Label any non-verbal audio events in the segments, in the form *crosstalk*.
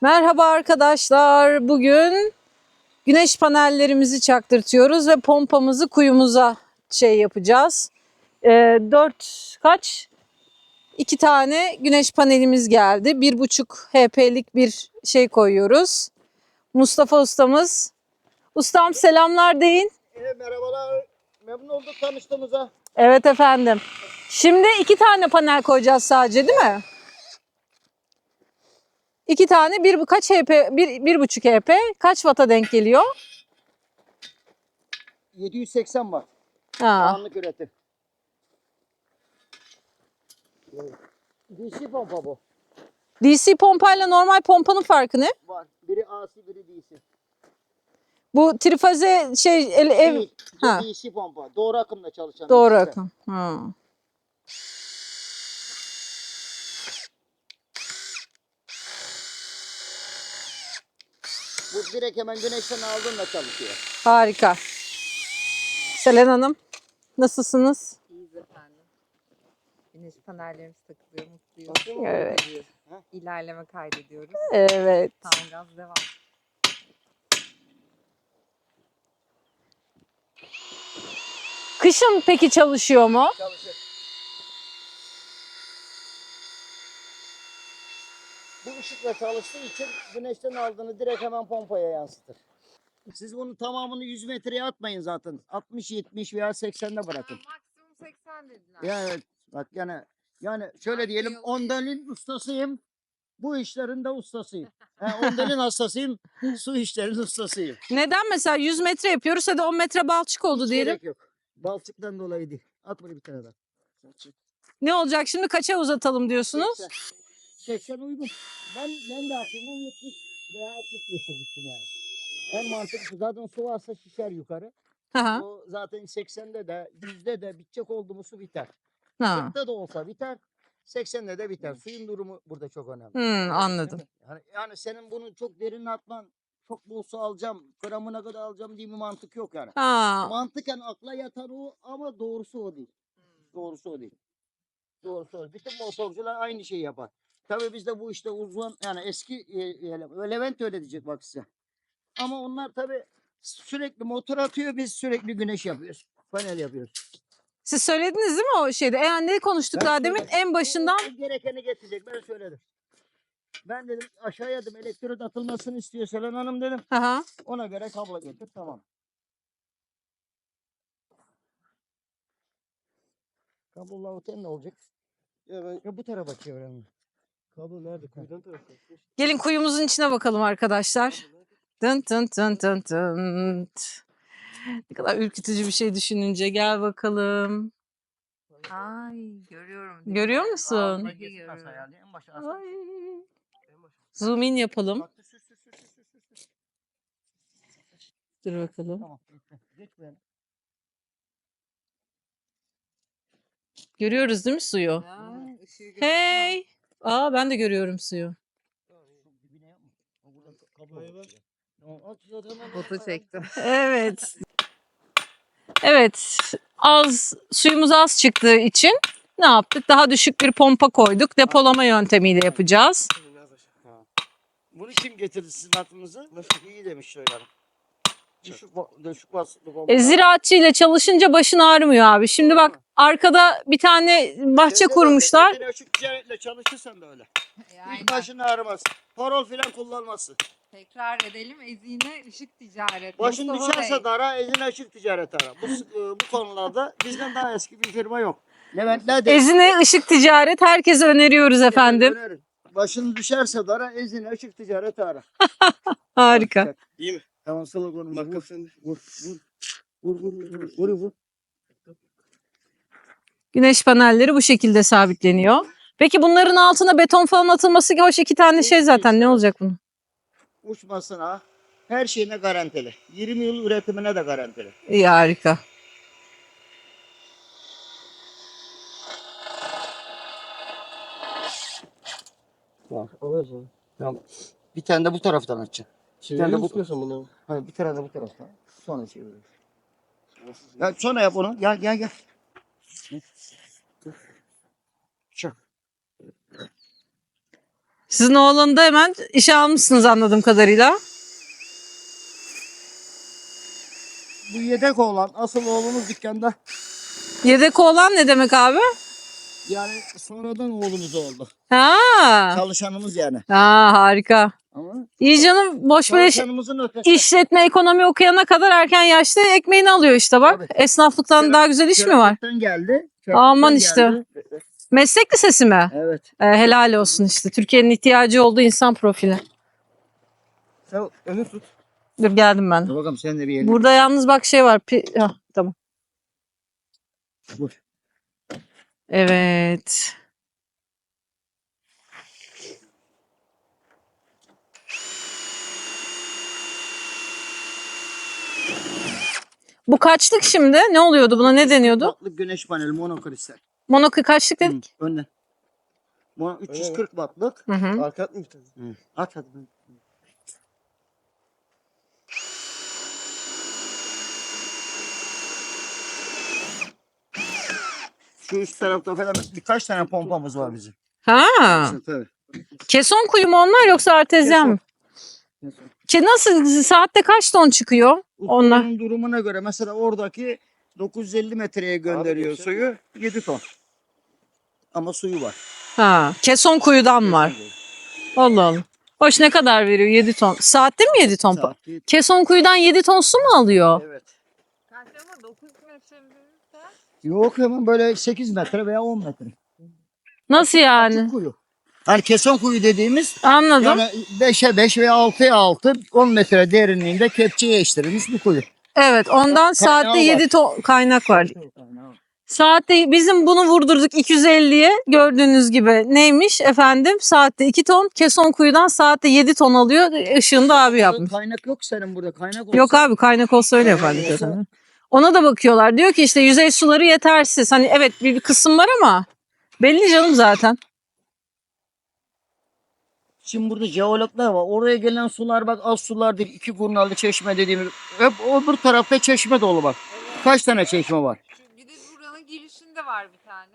Merhaba arkadaşlar. Bugün güneş panellerimizi çaktırtıyoruz ve pompamızı kuyumuza şey yapacağız. Ee, dört kaç? İki tane güneş panelimiz geldi. Bir buçuk HP'lik bir şey koyuyoruz. Mustafa ustamız. Ustam selamlar deyin. E, merhabalar. Memnun olduk tanıştığımıza. Evet efendim. Şimdi iki tane panel koyacağız sadece değil mi? İki tane bir kaç HP bir, bir buçuk HP kaç watt'a denk geliyor? 780 var. Ha. Anlık üretim. DC pompa bu. DC pompayla normal pompanın farkı ne? Var. Biri AC biri DC. Bu trifaze şey el- ev Değil, bu Ha. DC pompa. Doğru akımla çalışan. doğru akım. Ha. Bu direkt hemen güneşten aldığında çalışıyor. Harika. Selen Hanım nasılsınız? İyiyiz efendim. Güneş panellerimiz takılıyor, mutluyuz. Evet. İlerleme kaydediyoruz. Evet. Tam gaz devam. Kışın peki çalışıyor mu? Çalışır. Bu ışıkla çalıştığı için güneşten aldığını direkt hemen pompaya yansıtır. Siz bunun tamamını 100 metreye atmayın zaten. 60, 70 veya 80'de bırakın. Ha, maksimum 80 dediler. Ya evet. Bak yani yani şöyle diyelim Yok. ondalin ustasıyım. Bu işlerin de ustasıyım. Ha, ondalin hastasıyım. *laughs* Su işlerin ustasıyım. Neden mesela 100 metre yapıyoruz hadi 10 metre balçık oldu Hiç diyelim. gerek yok. Balçıktan dolayı değil. At buraya bir tane daha. Ne olacak şimdi kaça uzatalım diyorsunuz? 80. 80 uygun. Ben, ben de aklımdan 70 veya 60 getirmiştim yani. En mantıklı zaten su varsa şişer yukarı. Aha. O zaten 80'de de yüzde de bitecek oldu mu su biter. Ha. 40'da da olsa biter. 80'de de biter. Suyun durumu burada çok önemli. Hmm, anladım. Yani, yani senin bunu çok derin atman, çok bol su alacağım, gramına kadar alacağım diye bir mantık yok yani. Ha. Mantıken akla yatan o ama doğrusu o değil. Doğrusu o değil. Doğrusu o. Bütün motorcular aynı şeyi yapar. Tabii bizde bu işte uzun yani eski e, e, Levent öyle diyecek bak size. Ama onlar tabii sürekli motor atıyor biz sürekli güneş yapıyoruz. Panel yapıyoruz. Siz söylediniz değil mi o şeyde? Yani ne konuştuk Ben daha demin? söyledim. En başından o gerekeni getirecek ben söyledim. Ben dedim aşağıya dedim elektrot atılmasını istiyor Selen Hanım dedim. Aha. Ona göre kablo getir tamam. Kablo lavuten ne olacak? Ya ben Ya bu tarafa çevirelim. Kablo nerede? Kuyudan tarafta. Gelin kuyumuzun içine bakalım arkadaşlar. Dın dın dın dın dın. Ne kadar ürkütücü bir şey düşününce gel bakalım. Ay görüyorum. Görüyor musun? Ay. Zoom in yapalım. Dur bakalım. Tamam. Geç. Görüyoruz değil mi suyu? Ya. Hey. Aa ben de görüyorum suyu. Foto çektim. *laughs* Evet. Evet. Az suyumuz az çıktığı için ne yaptık? Daha düşük bir pompa koyduk. Depolama yöntemiyle yapacağız. Bunu kim getirdi sizin aklınıza? İyi demiş söylerim. Düşük, düşük bomba. E, ziraatçı ile çalışınca başın ağrımıyor abi. Şimdi bak arkada bir tane bahçe de kurmuşlar. öyle, Açık ticaretle çalışırsan da öyle. Aynen. Hiç başın ağrımaz. Parol filan kullanmazsın. Tekrar edelim. Ezine ışık ticaret. Başın Mustafa düşerse Bey. dara, ezine açık ticaret ara. Bu, e, bu konularda bizden daha eski bir firma yok. Leventler de Ezine ışık ticaret herkese öneriyoruz efendim. öneririm. Başın düşerse dara, ezine açık ticaret ara. *laughs* Harika. İyi mi? Tamam sloganım. Bakkal Vur, sende. vur, vur. Vur, vur, vur, vur, vur. Güneş panelleri bu şekilde sabitleniyor. Peki bunların altına beton falan atılması hoş iki tane şey zaten ne olacak bunun? Uçmasına, her şeyine garantili. 20 yıl üretimine de garantili. İyi harika. Bak. Tamam. Bir tane de bu taraftan açacaksın. Çeviriyor bu- musun sen bunu? Hayır, bir tane de bu taraftan. Sonra çeviriyoruz. Ya sonra yap onu. Gel gel gel. Çık. Sizin oğlanı da hemen işe almışsınız anladığım kadarıyla. Bu yedek oğlan asıl oğlumuz dükkanda. Yedek oğlan ne demek abi? Yani sonradan oğlumuz oldu. Ha. Çalışanımız yani. Ha harika. İyi canım boş böyle işletme ekonomi okuyana kadar erken yaşta ekmeğini alıyor işte bak. Tabii. Esnaflıktan Çırak- daha güzel iş mi var? Geldi. Aman çıraklıktan işte. geldi. Meslek lisesi mi? Evet. Ee, helal olsun işte. Türkiye'nin ihtiyacı olduğu insan profili. Sen önü tut. Dur geldim ben. Dur bakalım sen de bir elini. Burada yalnız bak şey var. Pi- Hah, tamam. Vur. Evet. Bu kaçlık şimdi? Ne oluyordu buna? Ne deniyordu? Wattlık güneş paneli monokristal. Monokı kaçlık dedik? Hı, Önden. Mono 340 wattlık. Hı hı. Arka at mı bir tane? Hı. At hadi. Şu üst tarafta falan birkaç tane pompamız var bizim. Ha. Tabii. Keson kuyu mu onlar yoksa artezyen mi? Ke nasıl saatte kaç ton çıkıyor? Onlar. Onlar. durumuna göre mesela oradaki 950 metreye gönderiyor geçen- suyu 7 ton. Ama suyu var. Ha. Keson kuyudan var. Allah Allah. Hoş ne kadar veriyor? 7 ton. Saatte mi 7 ton? Saati- Keson kuyudan 7 ton su mu alıyor? Evet. Ama 9 metre büyükse Yok hemen böyle 8 metre veya 10 metre. Nasıl yani? Açık kuyu. Hani keson kuyu dediğimiz Anladım. yani 5'e 5 veya 6'ya 6 10 metre derinliğinde kepçeye eştirilmiş bir kuyu. Evet ondan saatte Kaynağı 7 ton kaynak var. Saatte bizim bunu vurdurduk 250'ye gördüğünüz gibi. Neymiş efendim? Saatte 2 ton. Keson kuyudan saatte 7 ton alıyor. Işığını da abi yapmış. Kaynak yok senin burada. Kaynak olsa Yok abi kaynak olsa öyle yapardık zaten. Ona da bakıyorlar. Diyor ki işte yüzey suları yetersiz. Hani evet bir, bir kısım var ama belli canım zaten. Şimdi burada jeologlar var. Oraya gelen sular bak az sular değil. İki kurnalı çeşme dediğimiz. Hep öbür tarafta çeşme dolu bak. Kaç tane çeşme var? Bir de buranın girişinde var bir tane.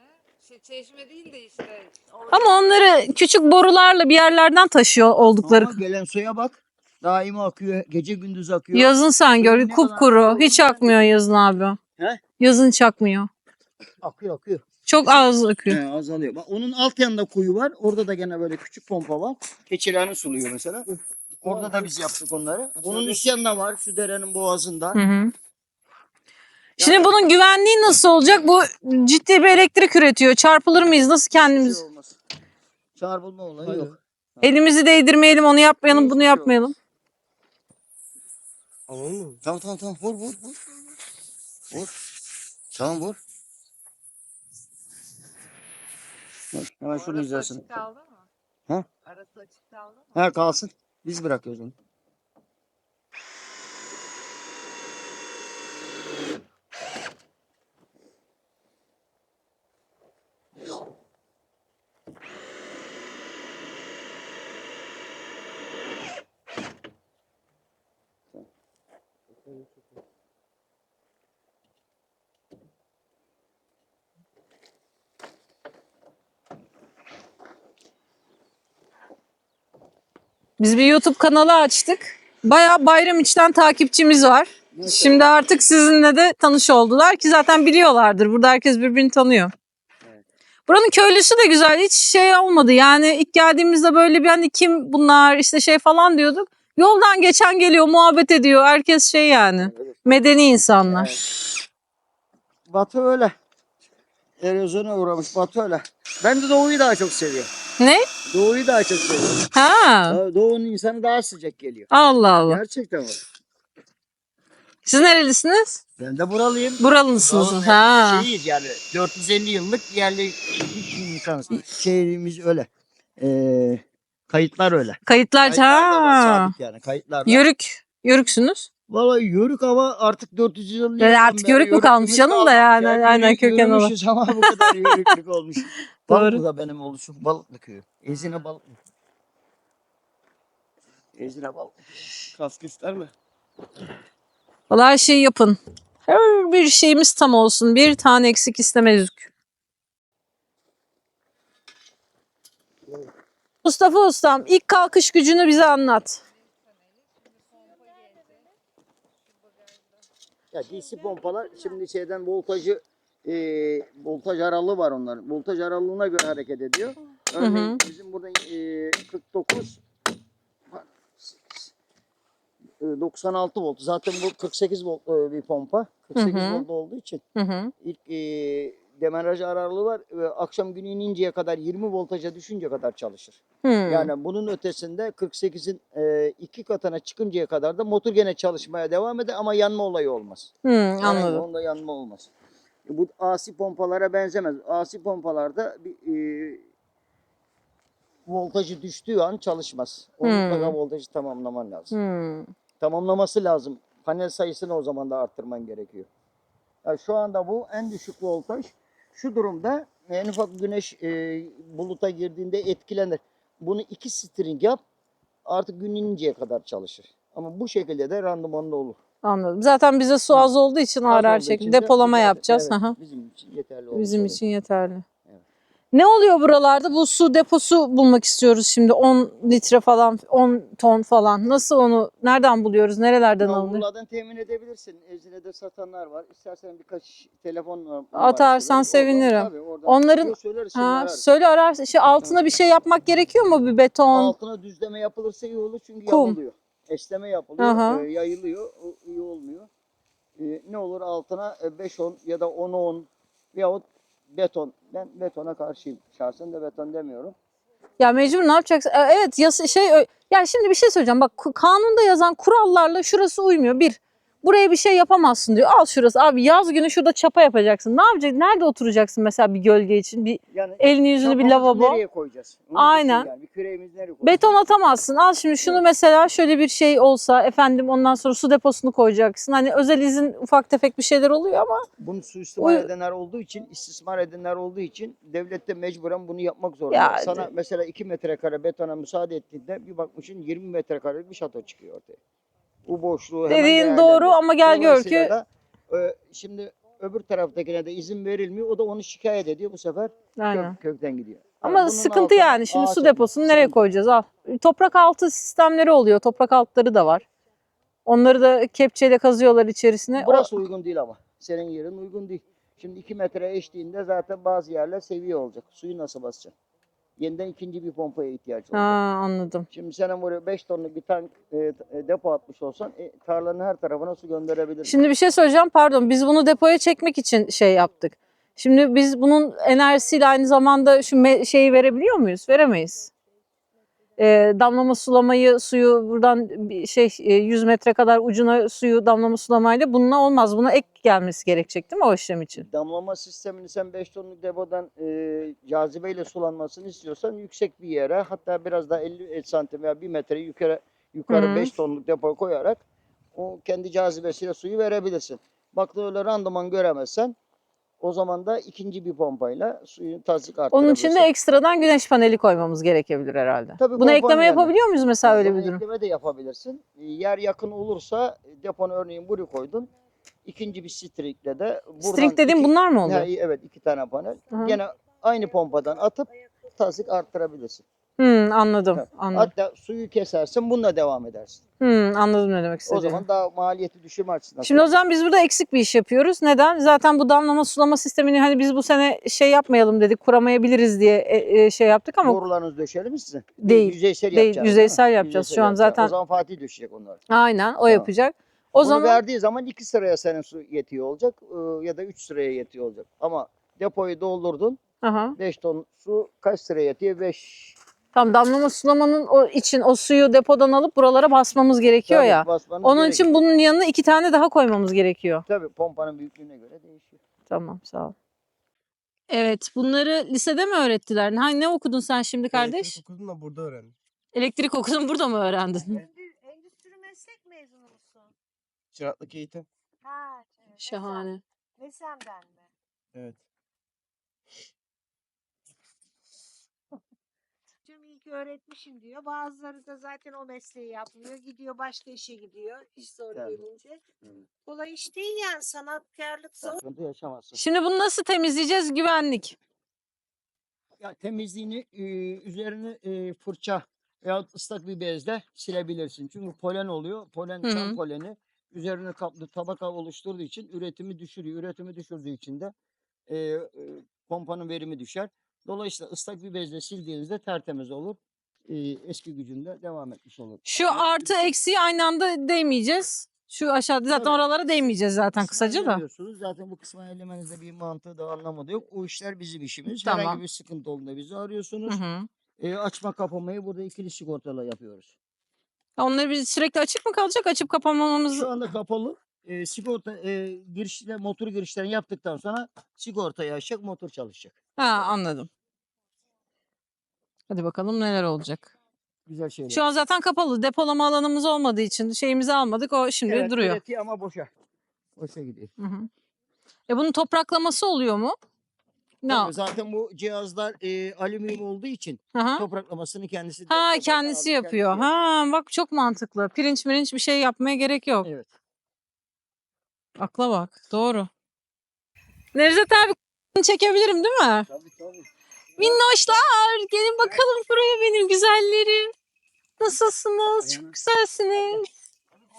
Şey, çeşme değil de işte. orada- Ama onları küçük borularla bir yerlerden taşıyor oldukları. Ama gelen suya bak. Daima akıyor. Gece gündüz akıyor. Yazın sen gör kupkuru. akıyor? Hiç akmıyor yazın abi. He? Yazın hiç akmıyor. Akıyor akıyor. Çok az akıyor. He, azalıyor. Bak onun alt yanında kuyu var. Orada da gene böyle küçük pompa var. Keçilerini suluyor mesela. Orada da biz yaptık onları. Onun üst yanında var. Şu derenin boğazında. Hı hı. Şimdi bunun güvenliği nasıl olacak? Bu ciddi bir elektrik üretiyor. Çarpılır mıyız? Nasıl Hiçbir kendimiz? şey olmaz. Çarpılma olayı Aynen. yok. Elimizi değdirmeyelim, onu yapmayalım, bunu şey yapmayalım. Alalım mı? Tamam tamam tamam. Vur vur vur. Vur. Tamam vur. Dur, Hemen şunu izlesin. açık kaldı mı? Ha? Arası açık kaldı mı? Ha kalsın. Biz bırakıyoruz onu. Biz bir YouTube kanalı açtık. Bayağı bayram içten takipçimiz var. Şimdi artık sizinle de tanış oldular ki zaten biliyorlardır. Burada herkes birbirini tanıyor. Evet. Buranın köylüsü de güzel. Hiç şey olmadı. Yani ilk geldiğimizde böyle bir hani kim bunlar işte şey falan diyorduk. Yoldan geçen geliyor, muhabbet ediyor. Herkes şey yani. Medeni insanlar. Batı öyle. Erozyona uğramış Batı öyle. Ben de Doğu'yu daha çok seviyorum. Ne? Doğu'yu daha çok seviyorum. Ha. Doğu'nun insanı daha sıcak geliyor. Allah Allah. Gerçekten var. Siz nerelisiniz? Ben de buralıyım. Buralısınız. Buranın Ha. Şeyiyiz yani 450 yıllık yerli insanız. Şeyimiz öyle. Ee, kayıtlar öyle. Kayıtlar Kayıtlar da var, ha. sabit yani kayıtlar var. Yörük. Yörüksünüz. Vallahi yörük ama artık 400 yıl Yani artık yörük mü kalmış canım da yani, aynen köken olarak. Yürümüşüz ama bu kadar yörüklük olmuş. *laughs* Doğru. Balıklı'da benim oluşum. Balıklı köyü. Ezine Balıklı. Ezine Balıklı. Kask ister mi? Vallahi her şeyi yapın. Her bir şeyimiz tam olsun. Bir tane eksik istemezdik. Mustafa Ustam ilk kalkış gücünü bize anlat. Ya DC pompalar şimdi şeyden voltajı e, voltaj aralığı var onların. Voltaj aralığına göre hareket ediyor. Örneğin hı. bizim burada e, 49 e, 96 volt. Zaten bu 48 volt e, bir pompa. 48 Hı hı. volt olduğu için Hı hı. ilk e, demaraj aralığı var ve akşam günü ininceye kadar 20 voltaja düşünce kadar çalışır. Hmm. Yani bunun ötesinde 48'in e, iki katına çıkıncaya kadar da motor gene çalışmaya devam eder ama yanma olayı olmaz. Hmm, anladım. Onda yanma olmaz. E, Bu AC pompalara benzemez. AC pompalarda bir e, voltajı düştüğü an çalışmaz. Onun Hmm. mutlaka voltajı tamamlaman lazım. Hmm. Tamamlaması lazım. Panel sayısını o zaman da arttırman gerekiyor. Yani şu anda bu en düşük voltaj. Şu durumda en ufak güneş e, buluta girdiğinde etkilenir. Bunu iki string yap artık gün ininceye kadar çalışır. Ama bu şekilde de randımanlı olur. Anladım. Zaten bize su az olduğu için ağır olduğu şekilde depolama yapacağız. evet, bizim için yeterli olur. Bizim için yeterli. Ne oluyor buralarda? Bu su deposu bulmak istiyoruz şimdi. 10 litre falan, 10 ton falan. Nasıl onu, nereden buluyoruz? Nerelerden alınır? Nalburlardan temin edebilirsin. Ecne'de satanlar var. İstersen birkaç telefon numarası Atarsan. Oradan- sevinirim. tabii oradan Onların- çıkıyor, söyleriz, şimdi Ha, ararız. söyle arar. Şey, altına bir şey yapmak gerekiyor mu? Bir beton. Altına düzleme yapılırsa iyi olur çünkü Kum. yamuluyor. Esleme yapılıyor, Aha. e, yayılıyor, o iyi olmuyor. E, ne olur altına 5-10 ya da 10-10 yahut beton. Ben betona karşıyım. Şahsen de beton demiyorum. Ya mecbur ne yapacaksın? E, Evet yasa, şey ya şimdi bir şey söyleyeceğim. Bak kanunda yazan kurallarla şurası uymuyor. Bir buraya bir şey yapamazsın diyor. Al şurası. Abi yaz günü şurada çapa yapacaksın. Ne yapacaksın? Nerede oturacaksın mesela bir gölge için? Bir Yani elini yüzünü bir lavabo. nereye koyacağız? Onu Aynen. Yani. Bir küreğimizi nereye koyacağız? Beton atamazsın. Al şimdi şunu Evet. mesela şöyle bir şey olsa efendim ondan sonra su deposunu koyacaksın. Hani özel izin ufak tefek bir şeyler oluyor ama Bunu suistimal Uy- edenler olduğu için, istismar edenler olduğu için devlet de mecburen bunu yapmak zorunda. Ya- Sana mesela 2 metrekare betona müsaade ettiğinde bir bakmışsın 20 metrekarelik bir şato çıkıyor ortaya. Bu boşluğu hemen dediğin değerlendir. doğru ama gel gör Dolayısıyla ki da, e, şimdi öbür taraftakine de izin verilmiyor. O da onu şikayet ediyor. Bu sefer kök- Aynen. kökten gidiyor. Ama bunun sıkıntı altına yani. Şimdi ağaç su deposunu nereye sıkıntı. koyacağız? Al. Toprak altı sistemleri oluyor. Toprak altları da var. Onları da kepçeyle kazıyorlar içerisine. O- Burası uygun değil ama. Senin yerin uygun değil. Şimdi 2 metre eşliğinde zaten bazı yerler seviye olacak. Suyu nasıl basacaksın? Yeniden ikinci bir pompaya ihtiyaç olacak. Ha, anladım. Şimdi senin buraya 5 tonluk bir tank e, e, depo atmış olsan e, tarlanın her tarafına su gönderebilirsin. Şimdi bir şey söyleyeceğim. Pardon. Biz bunu depoya çekmek için şey yaptık. Şimdi biz bunun enerjisiyle aynı zamanda şu şeyi verebiliyor muyuz? Veremeyiz. Ee, damlama sulamayı suyu buradan şey e, 100 metre kadar ucuna suyu damlama sulamayla bununla olmaz. Buna ek gelmesi gerekecek değil mi o işlem için? Damlama sistemini sen 5 tonluk depodan e, cazibeyle sulanmasını istiyorsan yüksek bir yere hatta biraz daha 50 santim veya 1 metre yukarı yukarı Hı. 5 tonluk depo koyarak o kendi cazibesiyle suyu verebilirsin. Bak öyle randıman göremezsen o zaman da ikinci bir pompayla suyu tazik Onun arttırabilirsin. için de ekstradan güneş paneli koymamız gerekebilir herhalde. Tabii Buna ekleme yanına. yapabiliyor muyuz mesela öyle bir durum? Ekleme de yapabilirsin. E, Yer yakın olursa deponu örneğin buraya koydun. İkinci bir stringle de buradan String dediğim iki- bunlar mı oluyor? Ha, evet iki tane panel. Hı. Gene aynı pompadan atıp tazik arttırabilirsin. Hmm, anladım. Anladım. Hatta suyu kesersin bununla devam edersin. Hmm, anladım ne demek O istediğini. zaman daha maliyeti düşürme açısından. Şimdi o zaman biz burada eksik bir iş yapıyoruz. Neden? Zaten bu damlama sulama sistemini hani biz bu sene şey yapmayalım dedik, kuramayabiliriz diye e, e, şey yaptık ama Borularınızı döşeyelim mi size? Değil, Yüzeysel değil, yapacağız, yüzeysel mi? yapacağız. Yüzeysel Şu an yapacağız. zaten- O zaman Fatih döşeyecek onları. aynen o Tamam. yapacak. O Bunu zaman verdiği zaman iki sıraya senin su yetiyor olacak ıı, ya da üç sıraya yetiyor olacak. Ama depoyu doldurdun. Aha. 5 ton su kaç sıraya yetiyor? 5 tam damlama sulamanın o için o suyu depodan alıp buralara basmamız gerekiyor ya. Onun için bunun yanına iki tane daha koymamız gerekiyor. tabii pompanın büyüklüğüne göre değişiyor. Tamam sağ ol. Evet bunları lisede mi öğrettiler? Ha, ne okudun sen şimdi kardeş? Elektrik okudum da burada öğrendim. Elektrik okudun burada mı öğrendin? *laughs* Endü- Endüstri meslek mezunu musun? Çıraklık eğitim. Ha, evet. Şahane. Nesem'den mi? Evet. İlk öğretmişim diyor. Bazıları da zaten o mesleği yapmıyor. Gidiyor başka işe gidiyor. İş zor Tabii. gelince. Evet. Kolay iş değil yani sanatkarlık zor. Sıkıntı yaşamazsın. Şimdi bunu nasıl temizleyeceğiz? Güvenlik. ya temizliğini e, üzerini e, fırça veya ıslak bir bezle silebilirsin. Çünkü polen oluyor. Polen Hı çam hı. poleni üzerine kaplı tabaka oluşturduğu için üretimi düşürüyor. Üretimi düşürdüğü için de e, e, pompanın verimi düşer. Dolayısıyla ıslak bir bezle sildiğinizde tertemiz olur. E, eski gücünde devam etmiş olur. Şu artı eksiği aynı anda değmeyeceğiz. Şu aşağıda zaten Tabii. oralara değmeyeceğiz zaten kısaca da. Zaten bu kısmı ellemenizde bir mantığı da anlamı da yok. O işler bizim işimiz. Tamam. Herhangi bir sıkıntı olduğunda bizi arıyorsunuz. Hı hı. E, açma kapamayı burada ikili sigortayla yapıyoruz. Onları biz sürekli açık mı kalacak? Açıp kapamamamız Şu anda kapalı. E, sigorta e, girişle motor girişlerini yaptıktan sonra sigortayı açacak, motor çalışacak. Ha anladım. Hadi bakalım neler olacak. Güzel şeyler. Şu an zaten kapalı. Depolama alanımız olmadığı için şeyimizi almadık. O şimdi evet, duruyor. üretiyor ama boşa. Boşa gidiyor. Hı hı. E bunun topraklaması oluyor mu? Ne? Tabii zaten bu cihazlar e, alüminyum olduğu için Aha. topraklamasını kendisi de Ha toprak kendisi yapıyor. kendisi Ha bak çok mantıklı. Pirinç mirinç bir şey yapmaya gerek yok. Evet. Akla bak. Doğru. Nevzat abi çekebilirim değil mi? Tabii tabii. Minnoşlar gelin bakalım buraya benim güzellerim. Nasılsınız? Çok güzelsiniz.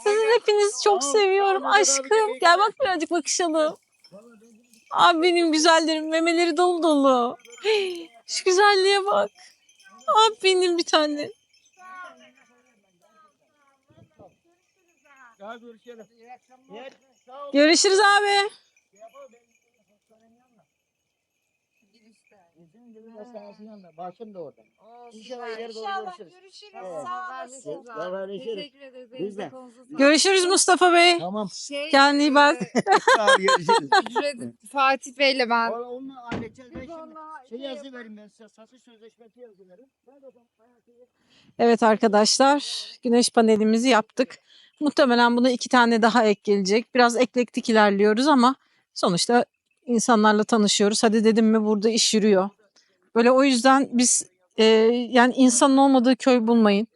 Sizin hepinizi çok seviyorum aşkım. gel, bak birazcık bakışalım. Abi benim güzellerim memeleri dolu dolu. *gasps* Şu güzelliğe bak. Abi benim bir tane. Daha görüşelim. Sağ ol. Görüşürüz abi. Bizim gibi hastanesinin yanında. Bahçem de orada. İnşallah süper. ileri doğru İnşallah görüşürüz. görüşürüz. Evet. Sağ olasın. Haberleşiriz. Teşekkür ederiz. Biz de. Görüşürüz Mustafa Bey. Tamam. Şey, Kendine iyi bak. e, Sağ ol, görüşürüz. ücret Fatih Bey'le ben Onu- halledeceğiz. Ben Biz şimdi onunla şey şey yazı vereyim ben size. Satış sözleşmesi yazı vereyim. Hadi o zaman. Evet arkadaşlar güneş panelimizi yaptık. Muhtemelen buna iki tane daha ek gelecek. Biraz eklektik ilerliyoruz ama sonuçta insanlarla tanışıyoruz. Hadi dedim mi burada iş yürüyor. Böyle o yüzden biz e, yani insanın olmadığı köy bulmayın.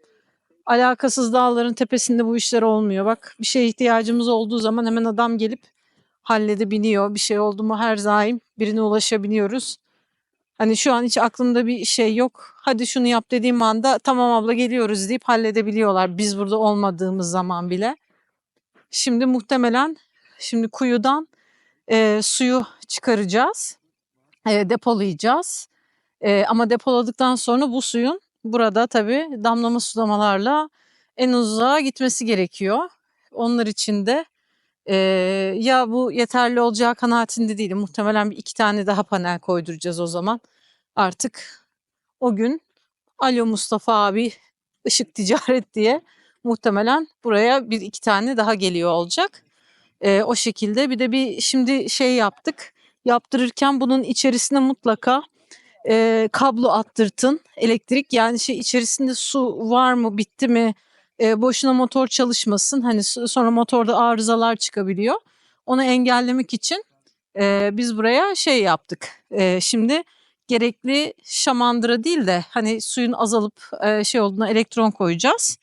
Alakasız dağların tepesinde bu işler olmuyor. Bak bir şeye ihtiyacımız olduğu zaman hemen adam gelip halledebiliyor. Bir şey oldu mu her daim birine ulaşabiliyoruz. Hani şu an hiç aklımda bir şey yok. Hadi şunu yap dediğim anda tamam abla geliyoruz deyip halledebiliyorlar. Biz burada olmadığımız zaman bile. Şimdi muhtemelen şimdi kuyudan e, suyu çıkaracağız. E, depolayacağız. E, ama depoladıktan sonra bu suyun burada tabii damlama sulamalarla en uzağa gitmesi gerekiyor. Onlar için de e, ya bu yeterli olacağı kanaatinde değilim. Muhtemelen bir iki tane daha panel koyduracağız o zaman. Artık o gün Alo Mustafa abi ışık ticaret diye muhtemelen buraya bir iki tane daha geliyor olacak. E, o şekilde bir de bir şimdi şey yaptık. Yaptırırken bunun içerisine mutlaka e, kablo attırtın. Elektrik yani şey içerisinde su var mı bitti mi e, boşuna motor çalışmasın. Hani so- sonra motorda arızalar çıkabiliyor. Onu engellemek için e, biz buraya şey yaptık. E, şimdi gerekli şamandıra değil de hani suyun azalıp e, şey olduğuna elektron koyacağız.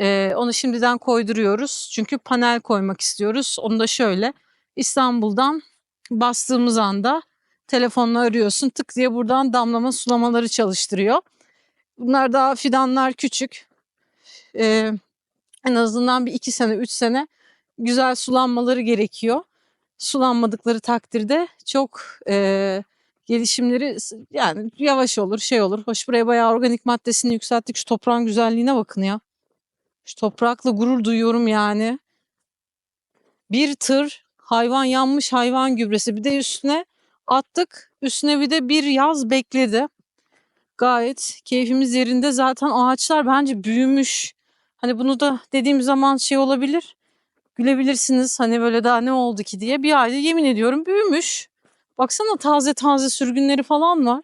E, onu şimdiden koyduruyoruz. Çünkü panel koymak istiyoruz. Onu da şöyle İstanbul'dan bastığımız anda telefonla arıyorsun tık diye buradan damlama sulamaları çalıştırıyor. Bunlar daha fidanlar küçük. Ee, en azından bir iki sene, üç sene güzel sulanmaları gerekiyor. Sulanmadıkları takdirde çok e, gelişimleri yani yavaş olur, şey olur. Hoş buraya bayağı organik maddesini yükselttik. Şu toprağın güzelliğine bakın ya. Şu toprakla gurur duyuyorum yani. Bir tır hayvan yanmış hayvan gübresi. Bir de üstüne attık. Üstüne bir de bir yaz bekledi. Gayet keyfimiz yerinde. Zaten ağaçlar bence büyümüş. Hani bunu da dediğim zaman şey olabilir. Gülebilirsiniz hani böyle daha ne oldu ki diye. Bir ayda yemin ediyorum büyümüş. Baksana taze taze sürgünleri falan var.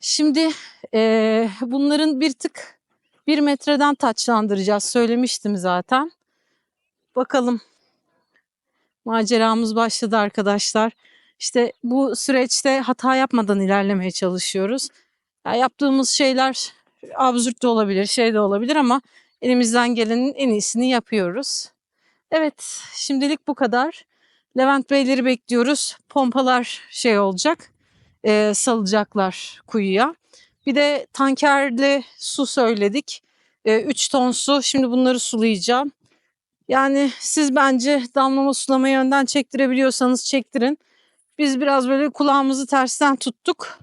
Şimdi eee, bunların bir tık bir metreden taçlandıracağız. Söylemiştim zaten. Bakalım. Maceramız başladı arkadaşlar. İşte bu süreçte hata yapmadan ilerlemeye çalışıyoruz. Ya yaptığımız şeyler absürt de olabilir, şey de olabilir ama elimizden gelenin en iyisini yapıyoruz. Evet, şimdilik bu kadar. Levent Beyleri bekliyoruz. Pompalar şey olacak. e, salacaklar kuyuya. Bir de tankerle su söyledik. 3 ton su. Şimdi bunları sulayacağım. Yani siz bence damlama sulama yönden çektirebiliyorsanız çektirin. Biz biraz böyle kulağımızı tersten tuttuk.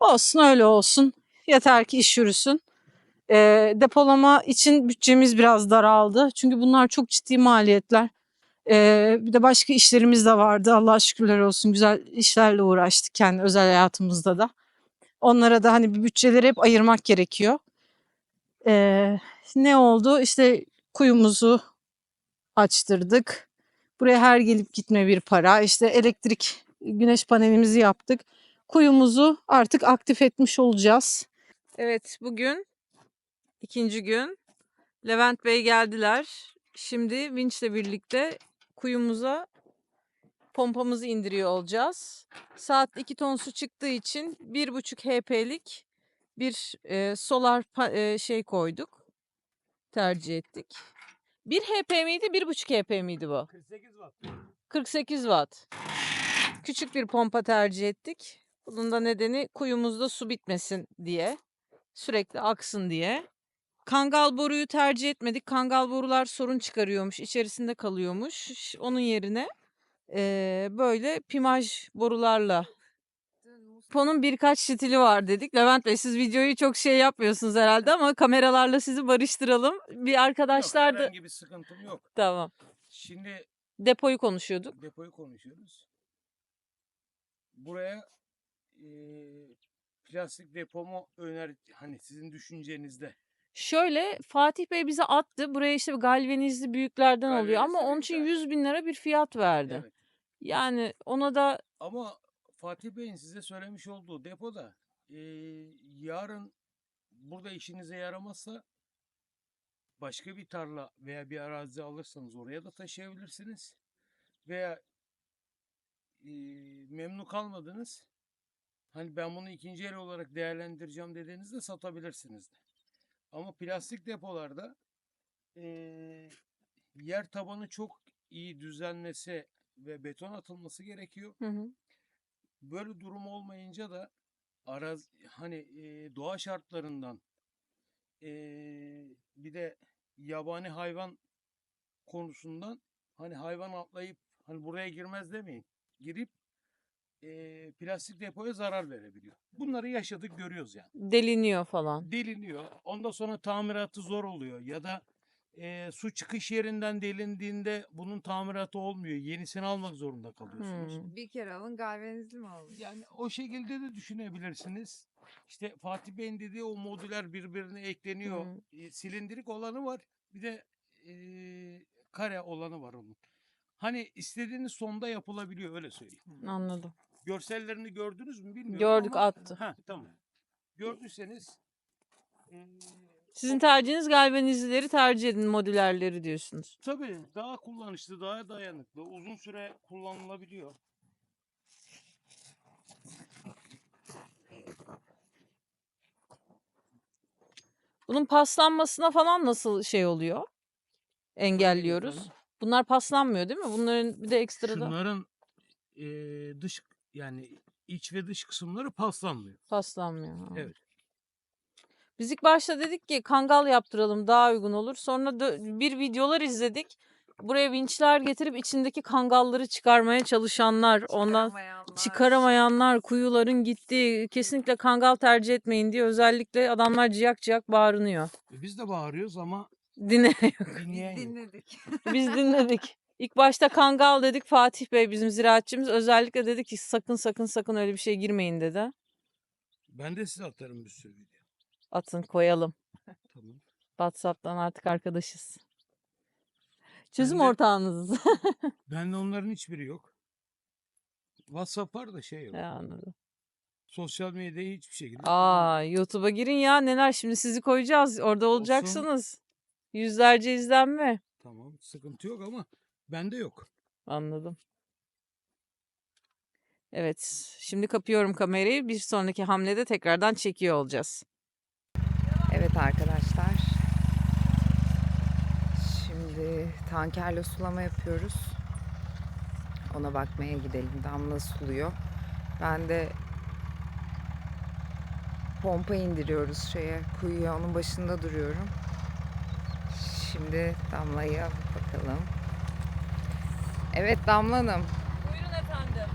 Olsun öyle olsun. Yeter ki iş yürüsün. E, depolama için bütçemiz biraz daraldı. Çünkü bunlar çok ciddi maliyetler. E, bir de başka işlerimiz de vardı. Allah şükürler olsun güzel işlerle uğraştık kendi özel hayatımızda da. Onlara da hani bir bütçeleri hep ayırmak gerekiyor. E, ne oldu? İşte kuyumuzu açtırdık. Buraya her gelip gitme bir para. İşte elektrik güneş panelimizi yaptık. Kuyumuzu artık aktif etmiş olacağız. Evet bugün ikinci gün. Levent Bey geldiler. Şimdi vinçle birlikte kuyumuza pompamızı indiriyor olacağız. Saat 2 ton su çıktığı için 1,5 HP'lik bir e, solar e, şey koyduk. Tercih ettik. 1 HP miydi, 1,5 HP miydi bu? 48 watt. 48 watt. Küçük bir pompa tercih ettik. Bunun da nedeni kuyumuzda su bitmesin diye. Sürekli aksın diye. Kangal boruyu tercih etmedik. Kangal borular sorun çıkarıyormuş, içerisinde kalıyormuş. Onun yerine eee, böyle pimaj borularla Pon'un birkaç stili var dedik. Levent Bey siz videoyu çok şey yapmıyorsunuz herhalde ama kameralarla sizi barıştıralım. Bir arkadaşlar da herhangi bir sıkıntım yok. tamam. Şimdi Depoyu konuşuyorduk. depoyu konuşuyoruz. Buraya eee, plastik depomu öner hani sizin düşüncenizde. Şöyle Fatih Bey bize attı. Buraya işte galvanizli büyüklerden oluyor ama Galvanizli onun için büyükler. 100 bin lira bir fiyat verdi. Evet. Yani ona da Ama Fatih Bey'in size söylemiş olduğu depoda eee, yarın burada işinize yaramazsa başka bir tarla veya bir arazi alırsanız oraya da taşıyabilirsiniz. Veya eee, memnun kalmadınız. Hani ben bunu ikinci el olarak değerlendireceğim dediğinizde satabilirsiniz de. Ama plastik depolarda eee, yer tabanı çok iyi düzenlese ve beton atılması gerekiyor. Hı hı. Böyle durum olmayınca da araz hani eee, doğa şartlarından eee, bir de yabani hayvan konusundan hani hayvan atlayıp hani buraya girmez demeyin. Girip eee, plastik depoya zarar verebiliyor. Bunları yaşadık görüyoruz yani. deliniyor falan. Deliniyor. Ondan sonra tamiratı zor oluyor ya da eee, su çıkış yerinden delindiğinde bunun tamiratı olmuyor. Yenisini almak zorunda kalıyorsunuz. Hmm. Bir kere alın galvanizli mi alın? Yani o şekilde de düşünebilirsiniz. İşte Fatih Bey'in dediği o modüler birbirine ekleniyor. Hı. E, silindirik olanı var. Bir de e, kare olanı var onun. Hani istediğiniz sonda yapılabiliyor öyle söyleyeyim. Anladım. Görsellerini gördünüz mü bilmiyorum Gördük, ama- attı. Ha, tamam. Gördüyseniz e, Sizin tercihiniz galvanizlileri tercih edin modülerleri diyorsunuz. tabii daha kullanışlı, daha dayanıklı, uzun süre kullanılabiliyor. Bunun paslanmasına falan nasıl şey oluyor? Engelliyoruz. Bunlar paslanmıyor değil mi? Bunların bir de ekstrada Şunların eee, dış yani iç ve dış kısımları paslanmıyor. paslanmıyor. ha. Evet. Biz ilk başta dedik ki kangal yaptıralım daha uygun olur. Sonra dö- bir videolar izledik. Buraya vinçler getirip içindeki kangalları çıkarmaya çalışanlar, ondan Çıkaramayanlar. çıkaramayanlar, kuyuların gittiği, kesinlikle kangal tercih etmeyin diye özellikle adamlar ciyak ciyak bağırınıyor. E, Biz de bağırıyoruz ama Dinle. dinleyen Biz yok. dinledik. Biz dinledik. İlk başta kangal dedik Fatih Bey bizim ziraatçımız özellikle dedi ki sakın sakın sakın öyle bir şey girmeyin dedi. Ben de size atarım bir sürü video. Atın koyalım. Tamam. WhatsApp'tan artık arkadaşız. Çözüm de- ortağınız. *laughs* Bende onların hiçbiri yok. WhatsApp var da şey yok. Ya, anladım. Sosyal medyayı hiçbir şekilde. Aa YouTube'a girin ya neler şimdi sizi koyacağız. Orada olacaksınız. Yüzlerce izlenme. Tamam sıkıntı yok ama bende yok. Anladım. Evet, şimdi kapıyorum kamerayı. Bir sonraki hamlede tekrardan çekiyor olacağız. Evet arkadaşlar. Şimdi tankerle sulama yapıyoruz. Ona bakmaya gidelim. Damla suluyor. Ben de pompa indiriyoruz şeye kuyuya onun başında duruyorum. Şimdi Damla'ya bakalım. Evet Damla Hanım. Buyurun efendim.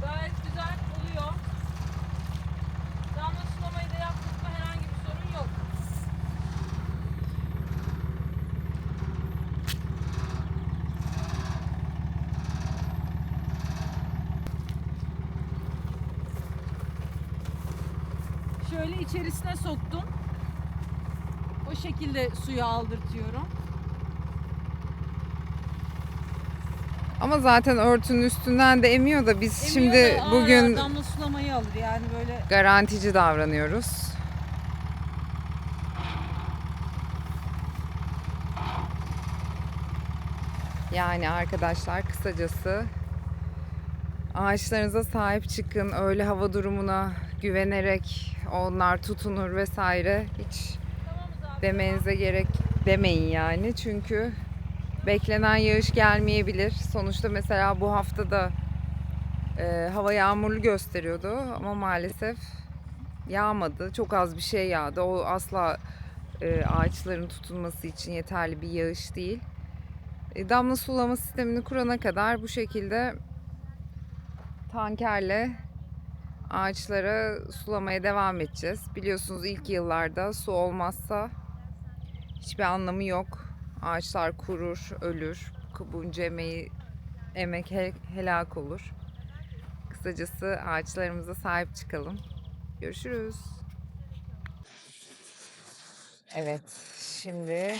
Gayet güzel oluyor. Damla sulamayı da yaptık mı herhangi bir sorun yok. Şöyle içerisine soktum. O şekilde suyu aldırtıyorum. Ama zaten örtünün üstünden de emiyor da biz Emiyor şimdi da ağır bugün damla sulamayı alır yani böyle garantici davranıyoruz. Yani arkadaşlar kısacası ağaçlarınıza sahip çıkın. Öyle hava durumuna güvenerek onlar tutunur vesaire hiç demenize gerek demeyin yani. Çünkü beklenen yağış gelmeyebilir. Sonuçta mesela bu hafta da e, hava yağmurlu gösteriyordu ama maalesef yağmadı. Çok az bir şey yağdı. O asla e, ağaçların tutunması için yeterli bir yağış değil. E, damla sulama sistemini kurana kadar bu şekilde tankerle ağaçlara sulamaya devam edeceğiz. Biliyorsunuz ilk yıllarda su olmazsa hiçbir anlamı yok. Ağaçlar kurur, ölür. Bunca emeği, emek he- helak olur. Kısacası ağaçlarımıza sahip çıkalım. Görüşürüz. Evet, şimdi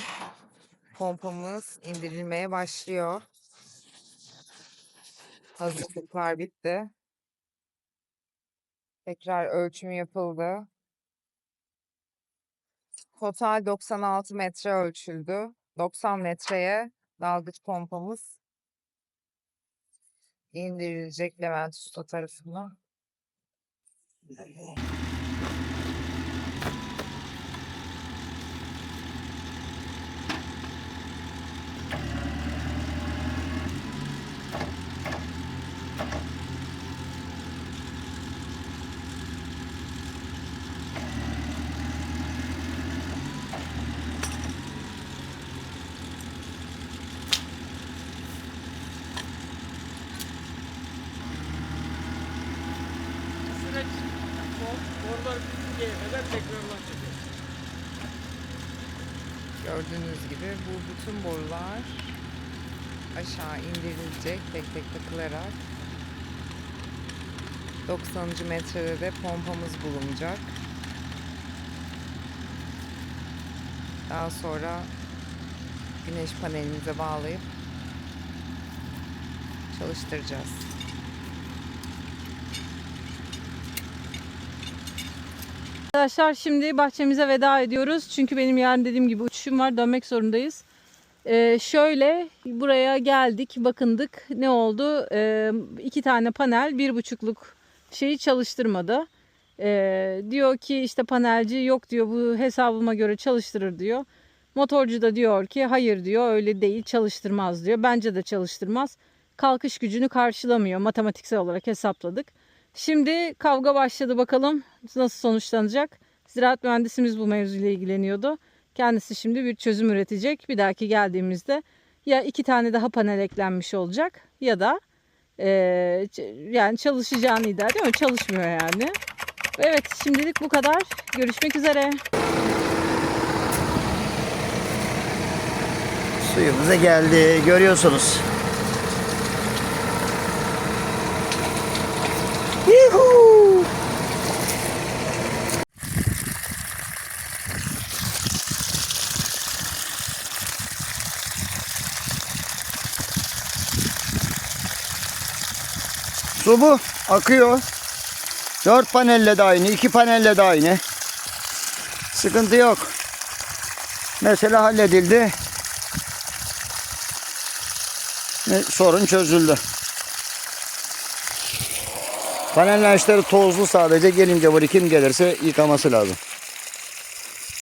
pompamız indirilmeye başlıyor. Hazırlıklar bitti. Tekrar ölçüm yapıldı. Total 96 metre ölçüldü. 90 metreye dalgıç pompamız indirilecek Levent Usta tarafından. Süreç bor- borlar bitinceye kadar tekrarlanacak. Gördüğünüz gibi bu bütün borular aşağı indirilecek tek tek takılarak. 90. metrede de pompamız bulunacak. Daha sonra güneş panelimize bağlayıp çalıştıracağız. Arkadaşlar şimdi bahçemize veda ediyoruz. Çünkü benim yarın dediğim gibi uçuşum var. Dönmek zorundayız. Ee, şöyle buraya geldik, bakındık. Ne oldu? Ee, iki tane panel, bir buçukluk şeyi çalıştırmadı. Ee, diyor ki işte panelci yok diyor bu hesabıma göre çalıştırır diyor. Motorcu da diyor ki hayır diyor öyle değil çalıştırmaz diyor. Bence de çalıştırmaz. Kalkış gücünü karşılamıyor matematiksel olarak hesapladık. Şimdi kavga başladı bakalım nasıl sonuçlanacak. Ziraat mühendisimiz bu mevzuyla ilgileniyordu. Kendisi şimdi bir çözüm üretecek. Bir dahaki geldiğimizde ya iki tane daha panel eklenmiş olacak ya da ç- yani çalışacağını iddia ediyor ama çalışmıyor yani. Evet şimdilik bu kadar. Görüşmek üzere. Suyumuza geldi. Görüyorsunuz. Su bu. Akıyor. Dört panelle de aynı. iki panelle de aynı. Sıkıntı yok. Mesela halledildi. Sorun çözüldü. Panel lençleri tozlu sadece gelince bari kim gelirse yıkaması lazım.